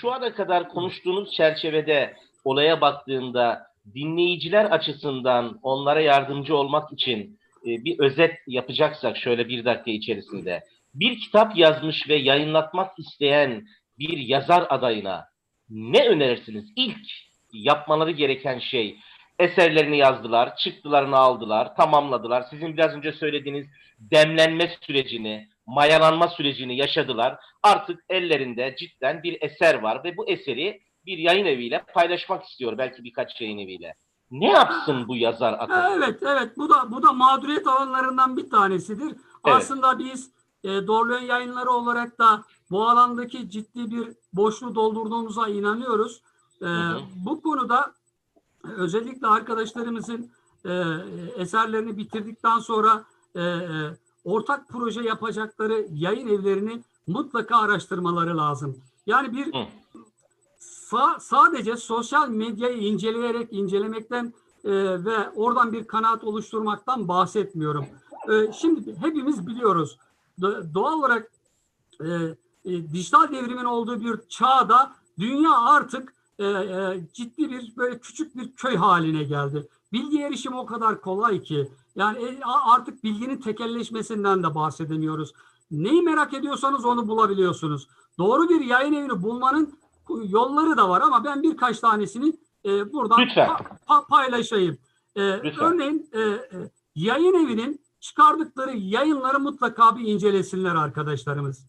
şu ana kadar konuştuğunuz çerçevede olaya baktığında dinleyiciler açısından onlara yardımcı olmak için e, bir özet yapacaksak şöyle bir dakika içerisinde bir kitap yazmış ve yayınlatmak isteyen bir yazar adayına ne önerirsiniz? İlk yapmaları gereken şey eserlerini yazdılar, çıktılarını aldılar, tamamladılar. Sizin biraz önce söylediğiniz demlenme sürecini, mayalanma sürecini yaşadılar. Artık ellerinde cidden bir eser var ve bu eseri bir yayın eviyle paylaşmak istiyor. Belki birkaç yayın eviyle. Ne yapsın bu yazar adayı? Evet, evet. Bu da bu da mağduriyet alanlarından bir tanesidir. Aslında biz e, Doğrulayan yayınları olarak da bu alandaki ciddi bir boşluğu doldurduğumuza inanıyoruz. E, hı. Bu konuda e, özellikle arkadaşlarımızın e, eserlerini bitirdikten sonra e, e, ortak proje yapacakları yayın evlerini mutlaka araştırmaları lazım. Yani bir Hı. sa- sadece sosyal medyayı inceleyerek incelemekten e, ve oradan bir kanaat oluşturmaktan bahsetmiyorum. E, şimdi hepimiz biliyoruz. Do- doğal olarak e, e, dijital devrimin olduğu bir çağda dünya artık e, e, ciddi bir böyle küçük bir köy haline geldi. Bilgi erişimi o kadar kolay ki yani e, artık bilginin tekelleşmesinden de bahsedemiyoruz. Neyi merak ediyorsanız onu bulabiliyorsunuz. Doğru bir yayın evini bulmanın yolları da var ama ben birkaç tanesini e, buradan pa- pa- paylaşayım. E, Lütfen. örneğin e, e, yayın evinin çıkardıkları yayınları mutlaka bir incelesinler arkadaşlarımız.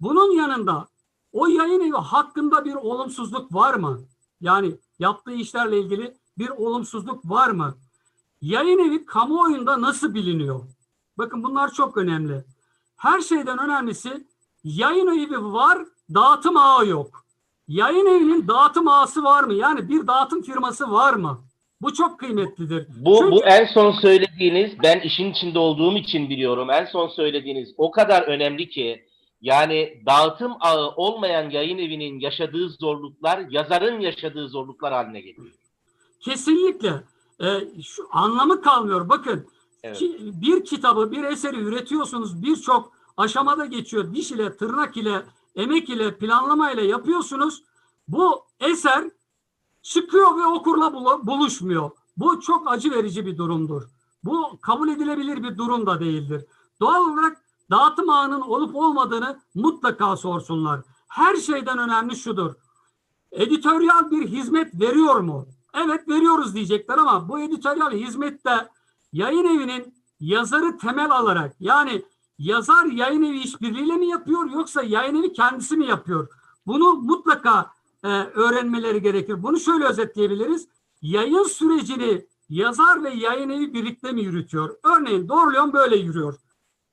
Bunun yanında o yayın evi hakkında bir olumsuzluk var mı? Yani yaptığı işlerle ilgili bir olumsuzluk var mı? Yayın evi kamuoyunda nasıl biliniyor? Bakın bunlar çok önemli. Her şeyden önemlisi yayın evi var, dağıtım ağı yok. Yayın evinin dağıtım ağası var mı? Yani bir dağıtım firması var mı? Bu çok kıymetlidir. Bu, Çünkü- bu en son söylediğiniz, ben işin içinde olduğum için biliyorum. En son söylediğiniz o kadar önemli ki yani dağıtım ağı olmayan yayın evinin yaşadığı zorluklar yazarın yaşadığı zorluklar haline geliyor. Kesinlikle. Ee, şu anlamı kalmıyor. Bakın Evet. ki, bir kitabı, bir eseri üretiyorsunuz. Birçok aşamada geçiyor. Diş ile, tırnak ile, emek ile, planlama ile yapıyorsunuz. Bu eser çıkıyor ve okurla bulu- buluşmuyor. Bu çok acı verici bir durumdur. Bu kabul edilebilir bir durum da değildir. Doğal olarak dağıtım ağının olup olmadığını mutlaka sorsunlar. Her şeyden önemli şudur. Editoryal bir hizmet veriyor mu? Evet veriyoruz diyecekler ama bu editoryal hizmette yayın evinin yazarı temel alarak yani yazar yayın evi işbirliğiyle mi yapıyor yoksa yayın evi kendisi mi yapıyor? Bunu mutlaka e, öğrenmeleri gerekir. Bunu şöyle özetleyebiliriz. Yayın sürecini yazar ve yayın evi birlikte mi yürütüyor? Örneğin Doğru böyle yürüyor.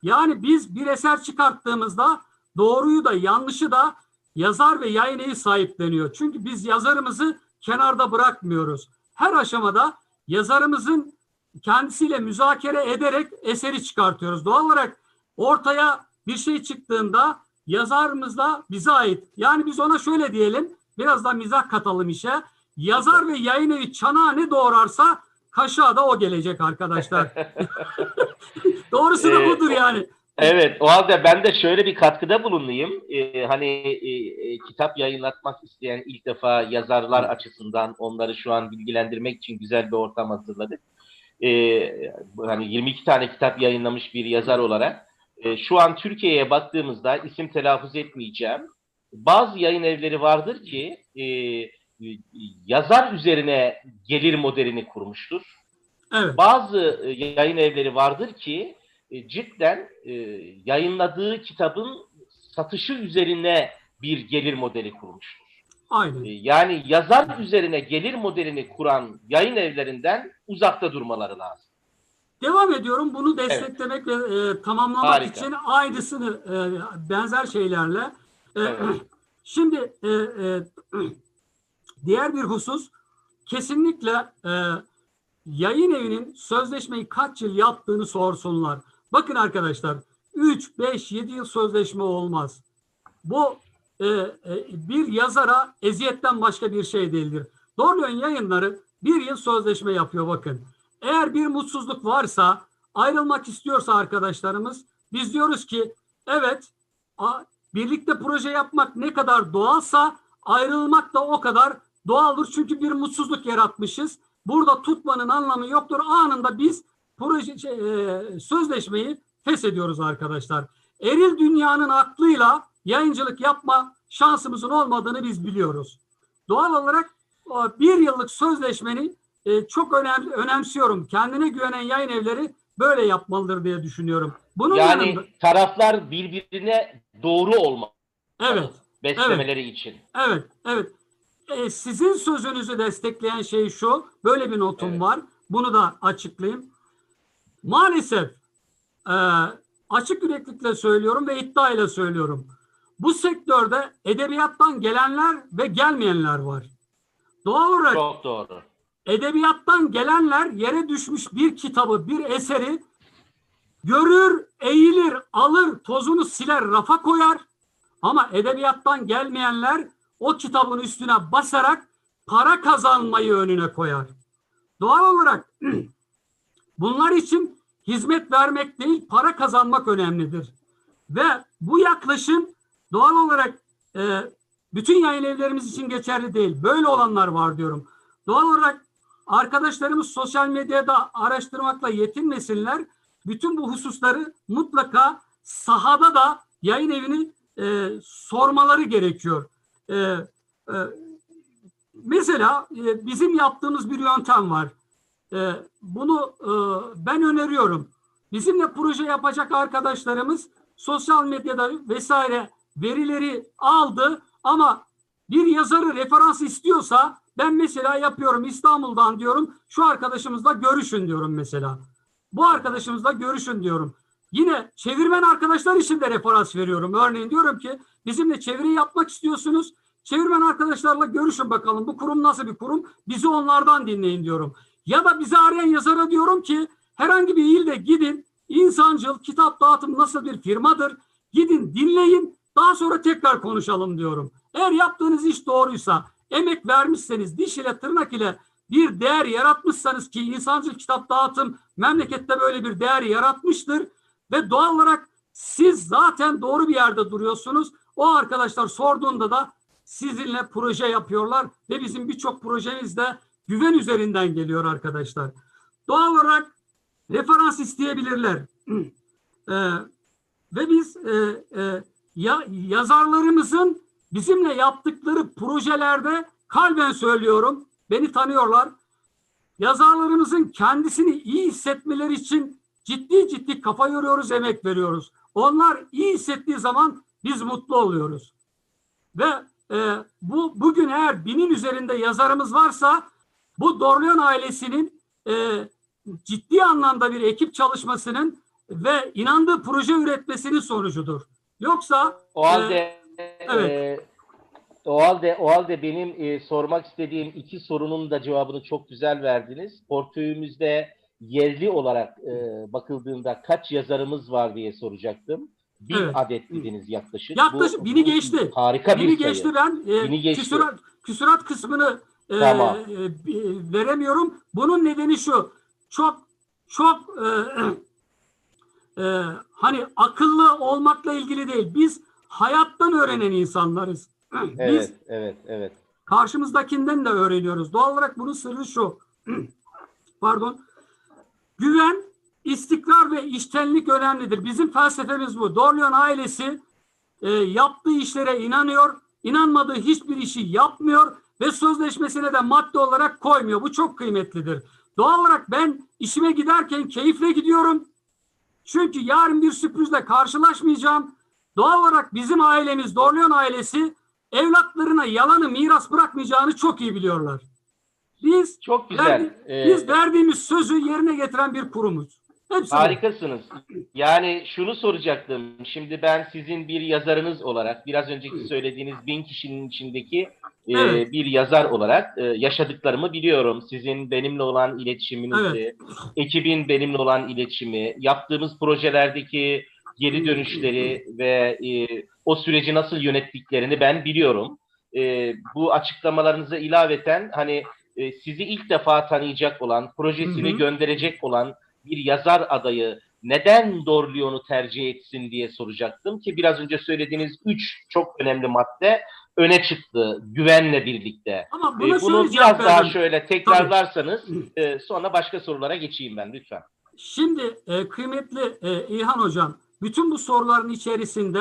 Yani biz bir eser çıkarttığımızda doğruyu da yanlışı da yazar ve yayın evi sahipleniyor. Çünkü biz yazarımızı kenarda bırakmıyoruz. Her aşamada yazarımızın kendisiyle müzakere ederek eseri çıkartıyoruz. Doğal olarak ortaya bir şey çıktığında yazarımız da bize ait. Yani biz ona şöyle diyelim, biraz da mizah katalım işe. Yazar ve yayın evi çanağı ne doğrarsa kaşığa da o gelecek arkadaşlar. Doğrusu da Ee, budur yani. Evet, o halde ben de şöyle bir katkıda bulunayım. Ee, hani e, e, kitap yayınlatmak isteyen ilk defa yazarlar açısından onları şu an bilgilendirmek için güzel bir ortam hazırladık. Ee, hani 22 tane kitap yayınlamış bir yazar olarak e, şu an Türkiye'ye baktığımızda isim telaffuz etmeyeceğim. Bazı yayın evleri vardır ki e, yazar üzerine gelir modelini kurmuştur. Evet. Bazı e, yayın evleri vardır ki e, cidden e, yayınladığı kitabın satışı üzerine bir gelir modeli kurmuştur. Aynen. E, yani yazar üzerine gelir modelini kuran yayın evlerinden uzakta durmaları lazım. Devam ediyorum. Bunu desteklemek ve e, tamamlamak Harika. için aynısını e, benzer şeylerle. E, Evet. Şimdi e, e, diğer bir husus kesinlikle e, yayın evinin sözleşmeyi kaç yıl yaptığını sorsunlar. Bakın arkadaşlar 3, 5, 7 yıl sözleşme olmaz. Bu e, e, bir yazara eziyetten başka bir şey değildir. Doğrulayan yayınları bir yıl sözleşme yapıyor bakın. Eğer bir mutsuzluk varsa ayrılmak istiyorsa arkadaşlarımız biz diyoruz ki evet a- birlikte proje yapmak ne kadar doğalsa ayrılmak da o kadar doğaldır. Çünkü bir mutsuzluk yaratmışız. Burada tutmanın anlamı yoktur. Anında biz proje şey, e, sözleşmeyi feshediyoruz arkadaşlar. Eril dünyanın aklıyla yayıncılık yapma şansımızın olmadığını biz biliyoruz. Doğal olarak o bir yıllık sözleşmeni e, çok önem, önemsiyorum. Kendine güvenen yayın evleri böyle yapmalıdır diye düşünüyorum. Bunun Yani yanında taraflar birbirine doğru olmalı evet, beslemeleri için. evet, evet. E, sizin sözünüzü destekleyen şey şu. Böyle bir notum Evet. var. Bunu da açıklayayım. Maalesef e, açık yüreklikle söylüyorum ve iddiayla söylüyorum. Bu sektörde edebiyattan gelenler ve gelmeyenler var. Doğal olarak Çok doğru. edebiyattan gelenler yere düşmüş bir kitabı, bir eseri görür, eğilir, alır, tozunu siler, rafa koyar. Ama edebiyattan gelmeyenler o kitabın üstüne basarak para kazanmayı önüne koyar. Doğal olarak bunlar için hizmet vermek değil, para kazanmak önemlidir. Ve bu yaklaşım doğal olarak e, bütün yayın evlerimiz için geçerli değil. Böyle olanlar var diyorum. Doğal olarak arkadaşlarımız sosyal medyada araştırmakla yetinmesinler. Bütün bu hususları mutlaka sahada da yayın evini e, sormaları gerekiyor. E, e, mesela e, bizim yaptığımız bir yöntem var. E, bunu e, ben öneriyorum. Bizimle proje yapacak arkadaşlarımız sosyal medyada vesaire verileri aldı ama bir yazarı referans istiyorsa ben mesela yapıyorum İstanbul'dan diyorum şu arkadaşımızla görüşün diyorum mesela. Bu arkadaşımızla görüşün diyorum. Yine çevirmen arkadaşlar için de referans veriyorum. Örneğin diyorum ki bizimle çeviri yapmak istiyorsunuz. Çevirmen arkadaşlarla görüşün bakalım. Bu kurum nasıl bir kurum? Bizi onlardan dinleyin diyorum. Ya da bizi arayan yazara diyorum ki herhangi bir ilde gidin. İnsancıl kitap dağıtım nasıl bir firmadır? Gidin dinleyin. Daha sonra tekrar konuşalım diyorum. Eğer yaptığınız iş doğruysa, emek vermişseniz, diş ile tırnak ile bir değer yaratmışsanız ki insancıl kitap dağıtım memlekette böyle bir değer yaratmıştır ve doğal olarak siz zaten doğru bir yerde duruyorsunuz. O arkadaşlar sorduğunda da sizinle proje yapıyorlar ve bizim birçok projemiz de güven üzerinden geliyor arkadaşlar. Doğal olarak referans isteyebilirler. Ee, ve biz e, e, ya, yazarlarımızın bizimle yaptıkları projelerde kalben söylüyorum, beni tanıyorlar. Yazarlarımızın kendisini iyi hissetmeleri için ciddi ciddi kafa yoruyoruz, emek veriyoruz. Onlar iyi hissettiği zaman biz mutlu oluyoruz. Ve e, bu bugün eğer binin üzerinde yazarımız varsa bu Dorleon ailesinin e, ciddi anlamda bir ekip çalışmasının ve inandığı proje üretmesinin sonucudur. Yoksa O halde evet. e, o halde o halde benim e, sormak istediğim iki sorunun da cevabını çok güzel verdiniz. Portföyümüzde yerli olarak e, bakıldığında kaç yazarımız var diye soracaktım. Bin Evet. adet dediniz yaklaşık. Yaklaşık Bu- bini bu geçti. Harika bini bir sayı. geçti ben e, Bini geçti. Küsurat, küsurat kısmını e, Tamam. e, e, veremiyorum. Bunun nedeni şu. Çok çok e, e, hani akıllı olmakla ilgili değil. Biz hayattan öğrenen insanlarız. Biz Evet, evet, evet. karşımızdakinden de öğreniyoruz. Doğal olarak bunun sırrı şu. Pardon. Güven, istikrar ve iştenlik önemlidir. Bizim felsefemiz bu. Dorleon ailesi e, yaptığı işlere inanıyor. İnanmadığı hiçbir işi yapmıyor ve sözleşmesine de madde olarak koymuyor. Bu çok kıymetlidir. Doğal olarak ben işime giderken keyifle gidiyorum. Çünkü yarın bir sürprizle karşılaşmayacağım. Doğal olarak bizim ailemiz, Dorleon ailesi evlatlarına yalanı miras bırakmayacağını çok iyi biliyorlar. Biz Çok güzel. verdi- Ee, biz verdiğimiz sözü yerine getiren bir kurumuz. Hepsi. Harikasınız. Yani şunu soracaktım. Şimdi ben sizin bir yazarınız olarak biraz önceki söylediğiniz bin kişinin içindeki e, Evet. bir yazar olarak e, yaşadıklarımı biliyorum. Sizin benimle olan iletişiminizi, ekibin benimle olan iletişimi, yaptığımız projelerdeki geri dönüşleri ve e, o süreci nasıl yönettiklerini ben biliyorum. E, bu açıklamalarınıza ilaveten hani e, sizi ilk defa tanıyacak olan, projesini Hı hı. gönderecek olan bir yazar adayı neden Dorleon'u tercih etsin diye soracaktım ki biraz önce söylediğiniz üç çok önemli madde öne çıktı güvenle birlikte. Ama Ee, buna bunu şöyle biraz daha şöyle tekrarlarsanız e, sonra başka sorulara geçeyim ben lütfen. Şimdi e, kıymetli e, İlhan Hocam, bütün bu soruların içerisinde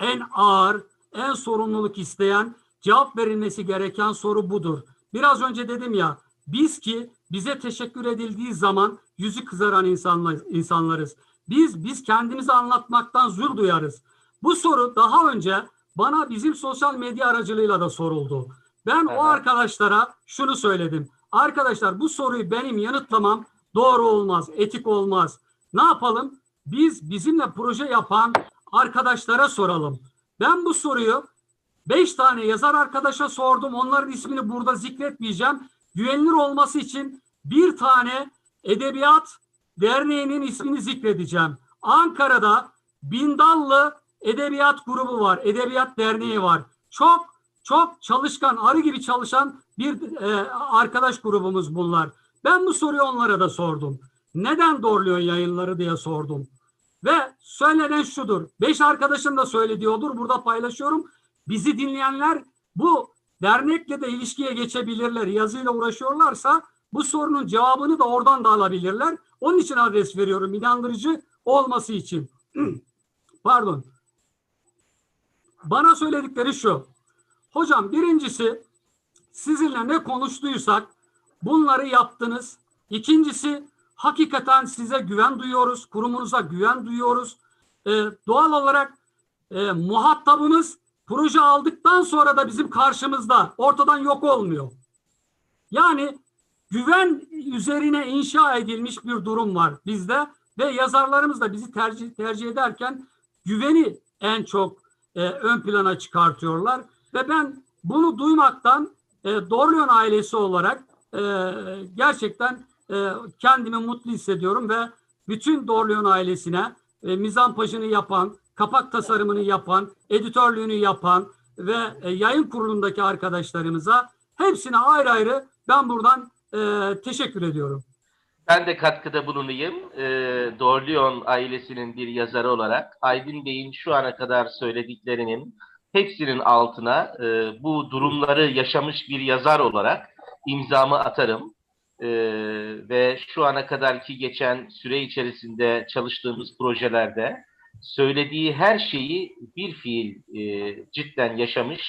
en ağır, en sorumluluk isteyen, cevap verilmesi gereken soru budur. Biraz önce dedim ya, biz ki bize teşekkür edildiği zaman yüzü kızaran insanlar, insanlarız. Biz biz kendimizi anlatmaktan zür duyarız. Bu soru daha önce bana bizim sosyal medya aracılığıyla da soruldu. Ben o Evet. arkadaşlara şunu söyledim. Arkadaşlar bu soruyu benim yanıtlamam doğru olmaz, etik olmaz. Ne yapalım? Biz bizimle proje yapan arkadaşlara soralım. Ben bu soruyu beş tane yazar arkadaşa sordum. Onların ismini burada zikretmeyeceğim. Güvenilir olması için bir tane edebiyat derneğinin ismini zikredeceğim. Ankara'da Bindallı Edebiyat Grubu var. Edebiyat Derneği var. Çok çok çalışkan, arı gibi çalışan bir e, arkadaş grubumuz bunlar. Ben bu soruyu onlara da sordum. Neden doğruluyor yayınları diye sordum. Ve söylenen şudur. Beş arkadaşım da söylediği odur. Burada paylaşıyorum. Bizi dinleyenler bu dernekle de ilişkiye geçebilirler. Yazıyla uğraşıyorlarsa bu sorunun cevabını da oradan da alabilirler. Onun için adres veriyorum. İnandırıcı olması için. Pardon. Bana söyledikleri şu. Hocam birincisi sizinle ne konuştuysak bunları yaptınız. İkincisi hakikaten size güven duyuyoruz. Kurumunuza güven duyuyoruz. Ee, doğal olarak e, muhatabımız proje aldıktan sonra da bizim karşımızda ortadan yok olmuyor. Yani güven üzerine inşa edilmiş bir durum var bizde ve yazarlarımız da bizi tercih tercih ederken güveni en çok e, ön plana çıkartıyorlar. Ve ben bunu duymaktan e, Dorleon ailesi olarak e, gerçekten e, kendimi mutlu hissediyorum ve bütün Dorleon ailesine e, mizampajını yapan, kapak tasarımını yapan, editörlüğünü yapan ve e, yayın kurulundaki arkadaşlarımıza hepsine ayrı ayrı ben buradan e, teşekkür ediyorum. Ben de katkıda bulunayım. E, Dorleon ailesinin bir yazarı olarak Aydın Bey'in şu ana kadar söylediklerinin hepsinin altına e, bu durumları yaşamış bir yazar olarak imzamı atarım. E, ve şu ana kadarki geçen süre içerisinde çalıştığımız projelerde söylediği her şeyi bir fiil e, cidden yaşamış,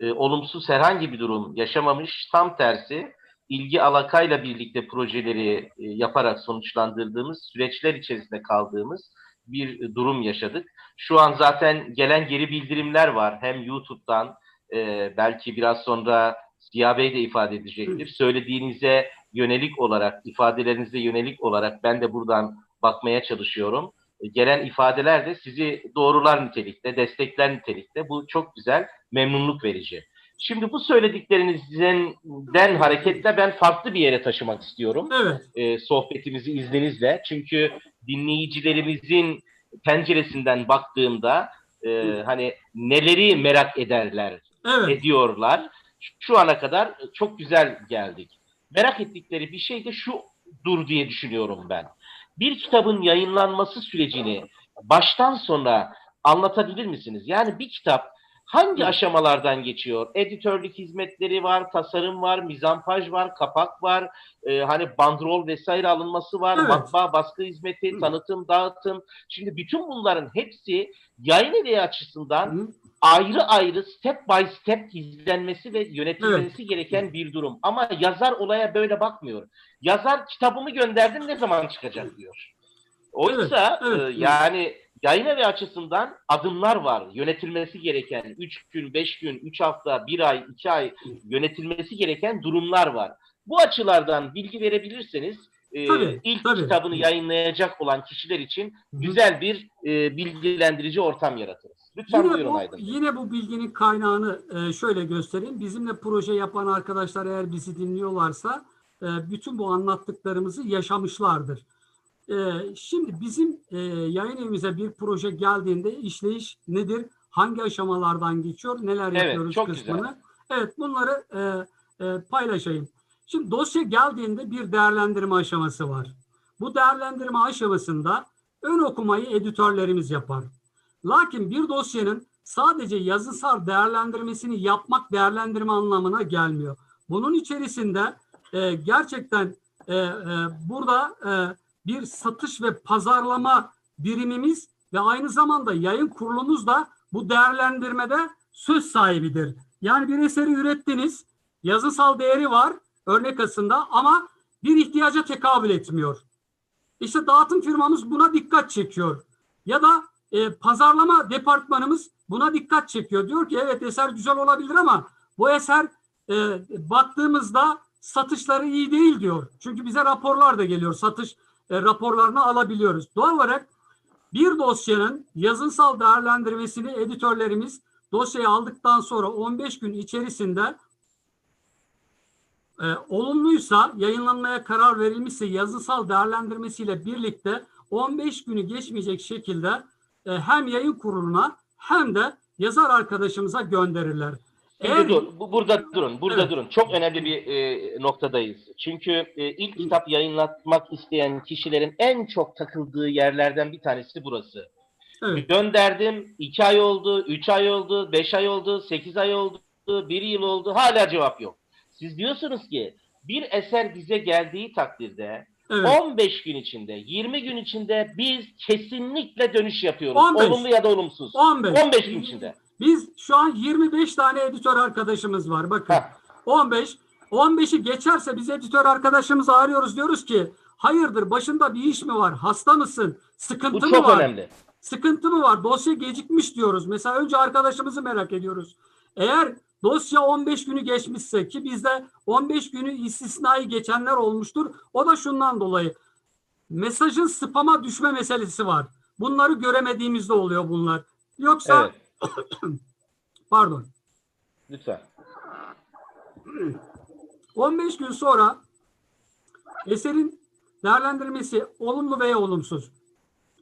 e, olumsuz herhangi bir durum yaşamamış, tam tersi ilgi alakayla birlikte projeleri e, yaparak sonuçlandırdığımız süreçler içerisinde kaldığımız bir durum yaşadık. Şu an zaten gelen geri bildirimler var. Hem YouTube'dan e, belki biraz sonra Ziya Bey de ifade edecektir. Söylediğinize yönelik olarak, ifadelerinize yönelik olarak ben de buradan bakmaya çalışıyorum. E, gelen ifadeler de sizi doğrular nitelikte, destekler nitelikte. Bu çok güzel, memnunluk verici. Şimdi bu söylediklerinizden hareketle ben farklı bir yere taşımak istiyorum Evet, e, sohbetimizi izninizle. Çünkü dinleyicilerimizin penceresinden baktığımda e, hani neleri merak ederler, evet, ediyorlar. Şu ana kadar çok güzel geldik. Merak ettikleri bir şey de şudur diye düşünüyorum ben. Bir kitabın yayınlanması sürecini baştan sona anlatabilir misiniz? Yani bir kitap hangi aşamalardan geçiyor? Editörlük hizmetleri var, tasarım var, mizampaj var, kapak var, e, hani bandrol vesaire alınması var, Evet. matbaa, baskı hizmeti, tanıtım, dağıtım. Şimdi bütün bunların hepsi yayın evi açısından Hı, ayrı ayrı step by step izlenmesi ve yönetilmesi gereken bir durum. Ama yazar olaya böyle bakmıyor. Yazar kitabımı gönderdim ne zaman çıkacak diyor. Oysa Evet, evet, e, evet. yani yayın evi açısından adımlar var. Yönetilmesi gereken 3 gün, 5 gün, 3 hafta, 1 ay, 2 ay yönetilmesi gereken durumlar var. Bu açılardan bilgi verebilirseniz e, Tabii, ilk tabii. kitabını yayınlayacak olan kişiler için güzel bir e, bilgilendirici ortam yaratırız. Lütfen Yine buyurun bu, Aydın. Yine bu bilginin kaynağını e, şöyle göstereyim. Bizimle proje yapan arkadaşlar eğer bizi dinliyorlarsa e, bütün bu anlattıklarımızı yaşamışlardır. E, şimdi bizim e, yayın evimize bir proje geldiğinde işleyiş nedir? Hangi aşamalardan geçiyor? Neler Evet, yapıyoruz çok kısmını. Evet bunları e, e, paylaşayım. Şimdi dosya geldiğinde bir değerlendirme aşaması var. Bu değerlendirme aşamasında ön okumayı editörlerimiz yapar. Lakin bir dosyanın sadece yazısal değerlendirmesini yapmak değerlendirme anlamına gelmiyor. Bunun içerisinde e, gerçekten e, e, burada e, bir satış ve pazarlama birimimiz ve aynı zamanda yayın kurulumuz da bu değerlendirmede söz sahibidir. Yani bir eseri ürettiniz, yazısal değeri var örnek aslında ama bir ihtiyaca tekabül etmiyor. İşte dağıtım firmamız buna dikkat çekiyor. Ya da e, pazarlama departmanımız buna dikkat çekiyor. Diyor ki evet eser güzel olabilir ama bu eser e, baktığımızda satışları iyi değil diyor. Çünkü bize raporlar da geliyor. Satış e, raporlarını alabiliyoruz. Doğal olarak bir dosyanın yazınsal değerlendirmesini editörlerimiz dosyayı aldıktan sonra 15 gün içerisinde e, olumluysa yayınlanmaya karar verilmişse yazısal değerlendirmesiyle birlikte 15 günü geçmeyecek şekilde e, hem yayın kuruluna hem de yazar arkadaşımıza gönderirler. Şimdi dur, bu- burada durun, burada Evet. durun. Çok önemli bir e, noktadayız. Çünkü e, ilk kitap yayınlatmak isteyen kişilerin en çok takıldığı yerlerden bir tanesi burası. Evet, Gönderdim, iki ay oldu, üç ay oldu, beş ay oldu, sekiz ay oldu, bir yıl oldu, hala cevap yok. Siz diyorsunuz ki bir eser bize geldiği takdirde evet. 15 gün içinde, 20 gün içinde biz kesinlikle dönüş yapıyoruz. 15. Olumlu ya da olumsuz. 15. 15 gün içinde. Biz şu an 25 tane editör arkadaşımız var. Bakın. Heh. 15. 15'i geçerse biz editör arkadaşımızı arıyoruz. Diyoruz ki hayırdır başında bir iş mi var? Hasta mısın? Sıkıntı Bu mı çok var? önemli. Sıkıntı mı var? Dosya gecikmiş diyoruz. Mesela önce arkadaşımızı merak ediyoruz. Eğer dosya 15 günü geçmişse ki bizde 15 günü istisnai geçenler olmuştur. O da şundan dolayı. Mesajın spama düşme meselesi var. Bunları göremediğimizde oluyor bunlar. Yoksa Evet, pardon. lütfen. 15 gün sonra eserin değerlendirmesi olumlu veya olumsuz.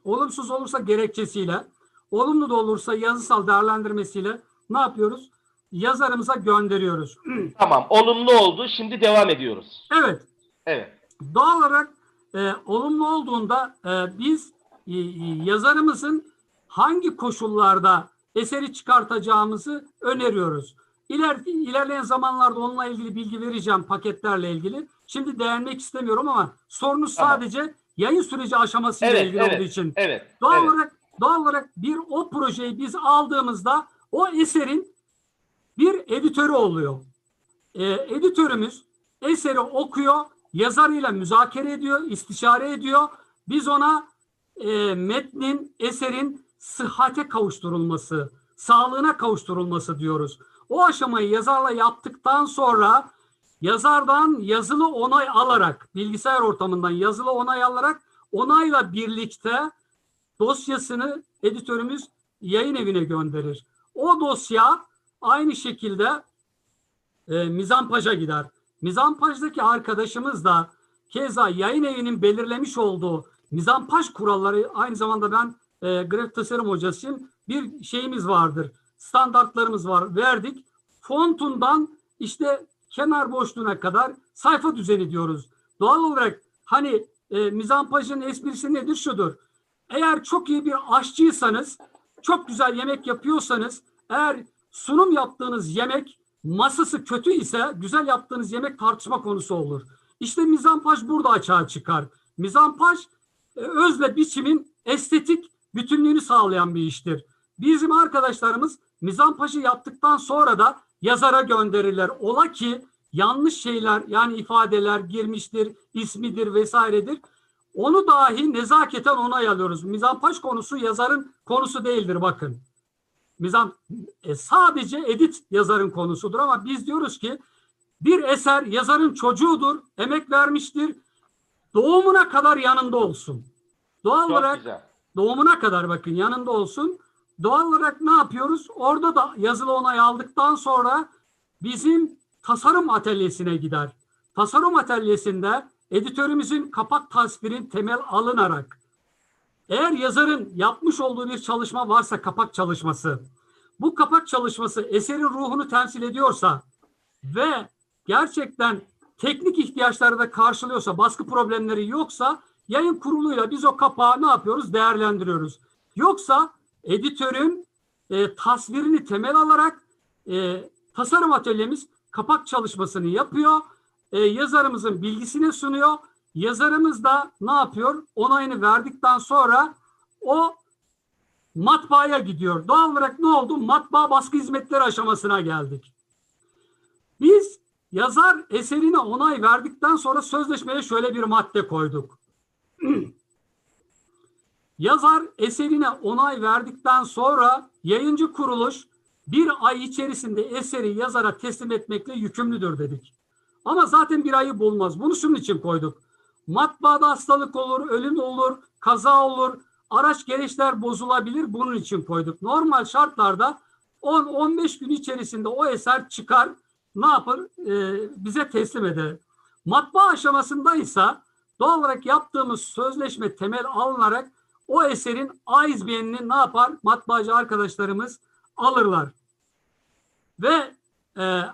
Olumsuz olursa gerekçesiyle, olumlu da olursa yazısal değerlendirmesiyle ne yapıyoruz? Yazarımıza gönderiyoruz. Tamam, olumlu oldu. Şimdi devam ediyoruz. Evet, Evet. doğal olarak e, olumlu olduğunda e, biz e, e, yazarımızın hangi koşullarda eseri çıkartacağımızı öneriyoruz. İler, ilerleyen zamanlarda onunla ilgili bilgi vereceğim paketlerle ilgili. Şimdi değinmek istemiyorum ama sorunuz Tamam. sadece yayın süreci aşamasıyla Evet, ilgili evet. olduğu için. Evet. Doğal evet. olarak doğal olarak bir o projeyi biz aldığımızda o eserin bir editörü oluyor. Ee, editörümüz eseri okuyor, yazarıyla müzakere ediyor, istişare ediyor. Biz ona e, metnin, eserin sıhhate kavuşturulması, sağlığına kavuşturulması diyoruz. O aşamayı yazarla yaptıktan sonra yazardan yazılı onay alarak, bilgisayar ortamından yazılı onay alarak onayla birlikte dosyasını editörümüz yayın evine gönderir. O dosya aynı şekilde e, Mizampaj'a gider. Mizampaj'daki arkadaşımız da keza yayın evinin belirlemiş olduğu Mizampaj kuralları aynı zamanda ben e, grafik tasarım hocasıyım. Bir şeyimiz vardır. Standartlarımız var. Verdik. Fontundan işte kenar boşluğuna kadar sayfa düzeni diyoruz. Doğal olarak hani e, mizampajın esprisi nedir? Şudur. Eğer çok iyi bir aşçıysanız, çok güzel yemek yapıyorsanız, eğer sunum yaptığınız yemek masası kötü ise güzel yaptığınız yemek tartışma konusu olur. İşte mizampaj burada açığa çıkar. Mizampaj e, özle biçimin estetik bütünlüğünü sağlayan bir iştir. Bizim arkadaşlarımız mizampajı yaptıktan sonra da yazara gönderirler. Ola ki yanlış şeyler yani ifadeler girmiştir, ismidir vesairedir. Onu dahi nezaketen onay alıyoruz. Mizampaj konusu yazarın konusu değildir bakın. Mizan e, sadece edit yazarın konusudur ama biz diyoruz ki bir eser yazarın çocuğudur, emek vermiştir. Doğumuna kadar yanında olsun. Doğal Çok olarak güzel. Doğumuna kadar bakın yanında olsun. Doğal olarak ne yapıyoruz? Orada da yazılı onay aldıktan sonra bizim tasarım atölyesine gider. Tasarım atölyesinde editörümüzün kapak tasvirin temel alınarak eğer yazarın yapmış olduğu bir çalışma varsa kapak çalışması, bu kapak çalışması eserin ruhunu temsil ediyorsa ve gerçekten teknik ihtiyaçları da karşılıyorsa, baskı problemleri yoksa yayın kuruluyla biz o kapağı ne yapıyoruz? Değerlendiriyoruz. Yoksa editörün e, tasvirini temel alarak e, tasarım atölyemiz kapak çalışmasını yapıyor. E, yazarımızın bilgisine sunuyor. Yazarımız da ne yapıyor? Onayını verdikten sonra o matbaaya gidiyor. Doğal olarak ne oldu? Matbaa baskı hizmetleri aşamasına geldik. Biz yazar eserine onay verdikten sonra sözleşmeye şöyle bir madde koyduk. yazar eserine onay verdikten sonra yayıncı kuruluş bir ay içerisinde eseri yazara teslim etmekle yükümlüdür dedik. Ama zaten bir ayı bulmaz. Bunu şunun için koyduk. Matbaada hastalık olur, ölüm olur, kaza olur, araç gereçler bozulabilir. Bunun için koyduk. Normal şartlarda 10-15 gün içerisinde o eser çıkar, ne yapar? Ee, bize teslim eder. Matbaa aşamasındaysa doğal olarak yaptığımız sözleşme temel alınarak o eserin AİSBN'ini ne yapar? Matbaacı arkadaşlarımız alırlar. Ve e, e,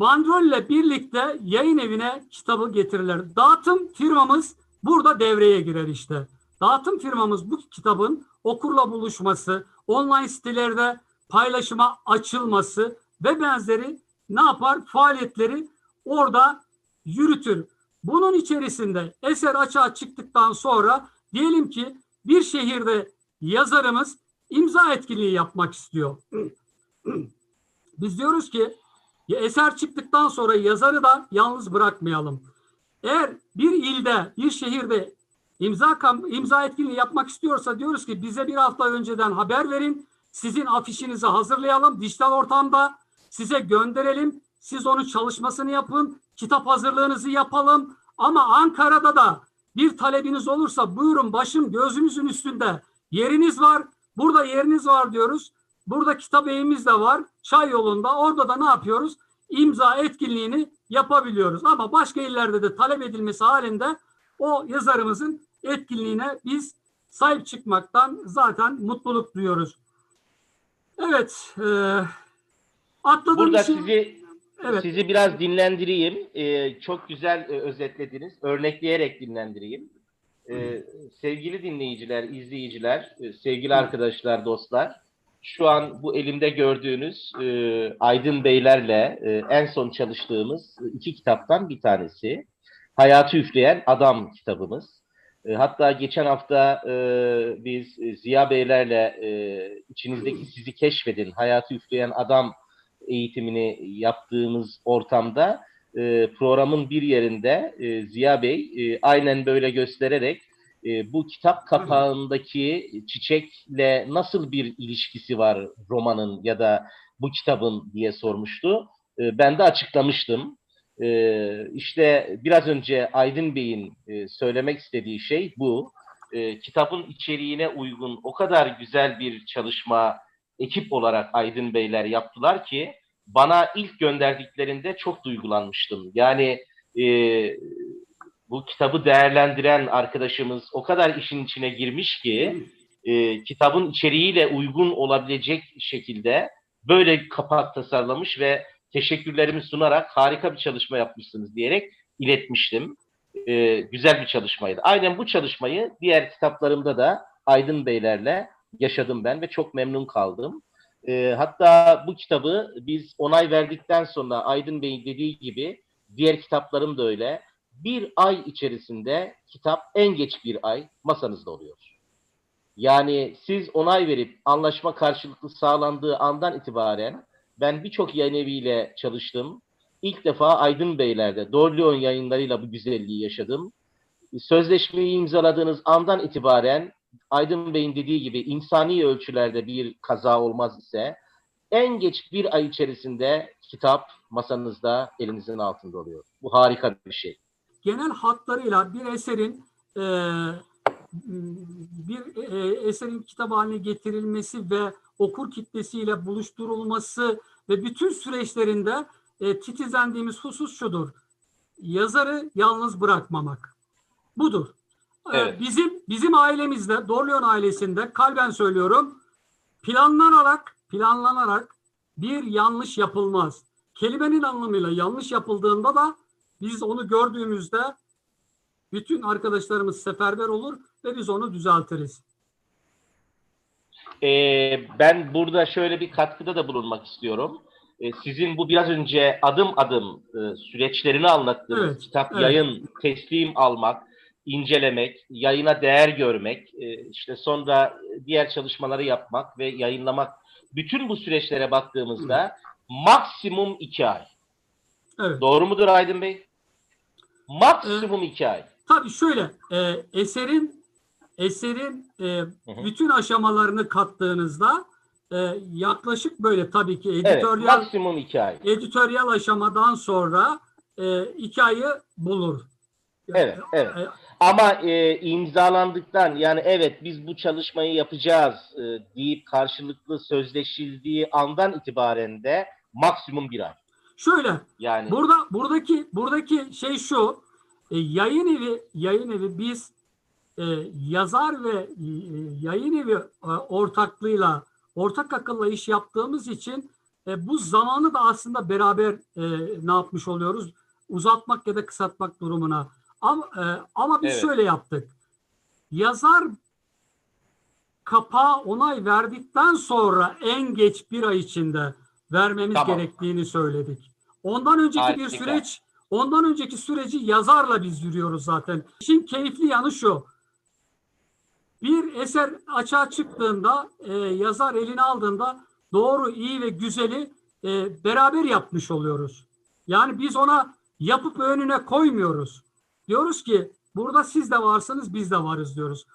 bandrolle birlikte yayın evine kitabı getirirler. Dağıtım firmamız burada devreye girer işte. Dağıtım firmamız bu kitabın okurla buluşması, online sitelerde paylaşıma açılması ve benzeri ne yapar? Faaliyetleri orada yürütür. Bunun içerisinde eser açığa çıktıktan sonra diyelim ki bir şehirde yazarımız imza etkinliği yapmak istiyor. Biz diyoruz ki eser çıktıktan sonra yazarı da yalnız bırakmayalım. Eğer bir ilde, bir şehirde imza imza etkinliği yapmak istiyorsa diyoruz ki bize bir hafta önceden haber verin. Sizin afişinizi hazırlayalım dijital ortamda. Size gönderelim. Siz onun çalışmasını yapın. Kitap hazırlığınızı yapalım. Ama Ankara'da da bir talebiniz olursa buyurun başım gözümüzün üstünde yeriniz var. Burada yeriniz var diyoruz. Burada kitap evimiz de var. Çay yolunda. Orada da ne yapıyoruz? İmza etkinliğini yapabiliyoruz. Ama başka illerde de talep edilmesi halinde o yazarımızın etkinliğine biz sahip çıkmaktan zaten mutluluk duyuyoruz. Evet. E, atladığım Burada şey- sizi Evet. sizi biraz dinlendireyim. Ee, çok güzel e, özetlediniz. Örnekleyerek dinlendireyim. Ee, sevgili dinleyiciler, izleyiciler, e, sevgili arkadaşlar, dostlar. Şu an bu elimde gördüğünüz e, Aydın Beylerle e, en son çalıştığımız iki kitaptan bir tanesi. Hayatı Üfleyen Adam kitabımız. E, hatta geçen hafta e, biz e, Ziya Beylerle e, içinizdeki sizi keşfedin, Hayatı Üfleyen Adam eğitimini yaptığımız ortamda e, programın bir yerinde e, Ziya Bey e, aynen böyle göstererek e, bu kitap kapağındaki çiçekle nasıl bir ilişkisi var romanın ya da bu kitabın diye sormuştu. E, ben de açıklamıştım. E, işte biraz önce Aydın Bey'in e, söylemek istediği şey bu. E, kitabın içeriğine uygun o kadar güzel bir çalışma ekip olarak Aydın Beyler yaptılar ki bana ilk gönderdiklerinde çok duygulanmıştım. Yani e, bu kitabı değerlendiren arkadaşımız o kadar işin içine girmiş ki e, kitabın içeriğiyle uygun olabilecek şekilde böyle kapak tasarlamış ve teşekkürlerimi sunarak harika bir çalışma yapmışsınız diyerek iletmiştim. E, güzel bir çalışmaydı. Aynen bu çalışmayı diğer kitaplarımda da Aydın Beylerle yaşadım ben ve çok memnun kaldım. E, hatta bu kitabı biz onay verdikten sonra Aydın Bey'in dediği gibi diğer kitaplarım da öyle. Bir ay içerisinde kitap en geç bir ay masanızda oluyor. Yani siz onay verip anlaşma karşılıklı sağlandığı andan itibaren ben birçok yayın eviyle çalıştım. İlk defa Aydın Beyler'de Dorleon yayınlarıyla bu güzelliği yaşadım. Sözleşmeyi imzaladığınız andan itibaren Aydın Bey'in dediği gibi insani ölçülerde bir kaza olmaz ise en geç bir ay içerisinde kitap masanızda elinizin altında oluyor. Bu harika bir şey. genel hatlarıyla bir eserin e, bir e, eserin kitap haline getirilmesi ve okur kitlesiyle buluşturulması ve bütün süreçlerinde e, titizlendiğimiz husus şudur. Yazarı yalnız bırakmamak. Budur. Evet. bizim bizim ailemizde, Dorleon ailesinde kalben söylüyorum planlanarak planlanarak bir yanlış yapılmaz. Kelimenin anlamıyla yanlış yapıldığında da biz onu gördüğümüzde bütün arkadaşlarımız seferber olur ve biz onu düzeltiriz. Ee, ben burada şöyle bir katkıda da bulunmak istiyorum. Ee, sizin bu biraz önce adım adım e, süreçlerini anlattığınız Evet, kitap, evet. yayın, teslim almak, incelemek, yayına değer görmek, e, işte sonra diğer çalışmaları yapmak ve yayınlamak. Bütün bu süreçlere baktığımızda maksimum iki ay. Evet. Doğru mudur Aydın Bey? Maksimum iki ay. Tabii şöyle e, eserin eserin e, hı. bütün aşamalarını kattığınızda e, yaklaşık böyle tabii ki Evet, editoryal maksimum iki ay. editoryal aşamadan sonra e, iki ayı bulur. Evet, evet. E, Ama e, imzalandıktan yani evet biz bu çalışmayı yapacağız e, deyip karşılıklı sözleşildiği andan itibaren de maksimum bir ay. şöyle Yani Burada buradaki buradaki şey şu. e, yayın evi yayın evi biz e, yazar ve e, yayın evi e, ortaklığıyla ortak akılla iş yaptığımız için e, bu zamanı da aslında beraber e, ne yapmış oluyoruz? Uzatmak ya da kısaltmak durumuna. Ama e, ama biz Evet. şöyle yaptık. Yazar kapağı onay verdikten sonra en geç bir ay içinde vermemiz Tamam. gerektiğini söyledik. Ondan önceki bir Harika. süreç, ondan önceki süreci yazarla biz yürüyoruz zaten. İşin keyifli yanı şu. Bir eser açığa çıktığında, e, yazar eline aldığında doğru, iyi ve güzeli e, beraber yapmış oluyoruz. Yani biz ona yapıp önüne koymuyoruz. Diyoruz ki burada siz de varsınız, biz de varız diyoruz.